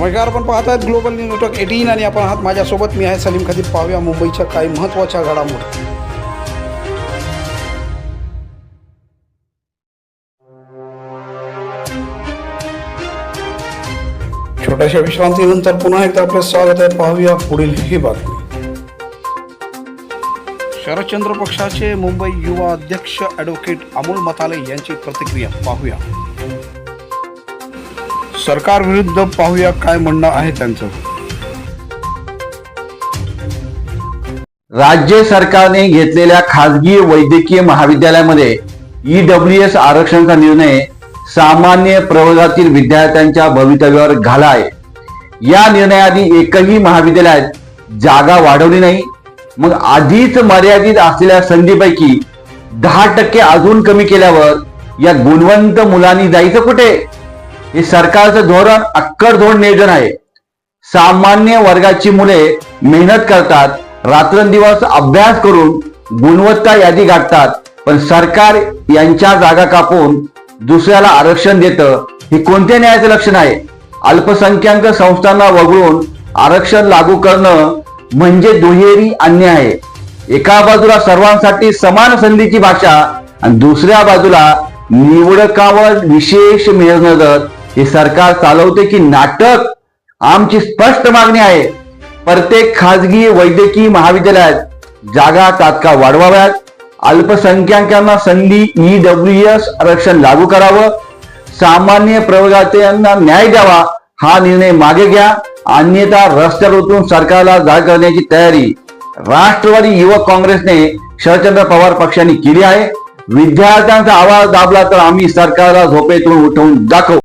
नमस्कार आपण पाहत आहेत ग्लोबल न्यूज नेटवर्क एटीन आणि आपण आहात माझ्यासोबत. मी आहे सलीम खदीर पाहूया मुंबईच्या काही महत्त्वाच्या घडामोडी. छोट्याशा विश्रांतीनंतर पुन्हा एकदा आपलं स्वागत आहे. पाहूया पुढील ही बातमी. शरदचंद्र पक्षाचे मुंबई युवा अध्यक्ष ॲडव्होकेट अमोल मताले यांची प्रतिक्रिया. पाहूया. सरकार विरुद्ध पाहूया काय म्हणणं आहे त्यांचं. राज्य सरकारने घेतलेल्या खासगी वैद्यकीय महाविद्यालयामध्ये ईडब्ल्यू एस आरक्षणचा निर्णय सामान्य प्रवर्गातील विद्यार्थ्यांच्या भवितव्यावर घाला आहे या निर्णयाआधी एकही महाविद्यालयात जागा वाढवली नाही. मग आधीच मर्यादित असलेल्या संधीपैकी दहा टक्के अजून कमी केल्यावर या गुणवंत मुलांनी जायचं कुठे? हे सरकारचं धोरण अक्कड धोरण नियोजन आहे. सामान्य वर्गाची मुले मेहनत करतात रात्रंदिवस अभ्यास करून गुणवत्ता यादी गाठतात पण सरकार यांच्या जागा कापून दुसऱ्याला आरक्षण देतं हे कोणत्या न्यायाचं लक्षण आहे? अल्पसंख्याक संस्थांना वगळून आरक्षण लागू करणं म्हणजे दुहेरी अन्याय. आहे एका बाजूला सर्वांसाठी समान संधीची भाषा आणि दुसऱ्या बाजूला निवडकावर विशेष मेहनत हे सरकार चालवते की नाटक? आमची स्पष्ट मागणी आहे. प्रत्येक खाजगी वैद्यकीय महाविद्यालयात जागा तात्काळ वाढवाव्यात. अल्पसंख्याकांना संधी ईडब्ल्यू एस आरक्षण लागू करावं. सामान्य प्रवर्गात्यांना न्याय द्यावा हा निर्णय मागे घ्या. अन्यथा रस्त्यावर उतरून सरकारला जाग करण्याची तयारी. राष्ट्रवादी युवक काँग्रेसने शरदचंद्र पवार पक्षाने केली आहे. विद्यार्थ्यांचा आवाज दाबला तर आम्ही सरकारला झोपेतून उठवून दाखवू.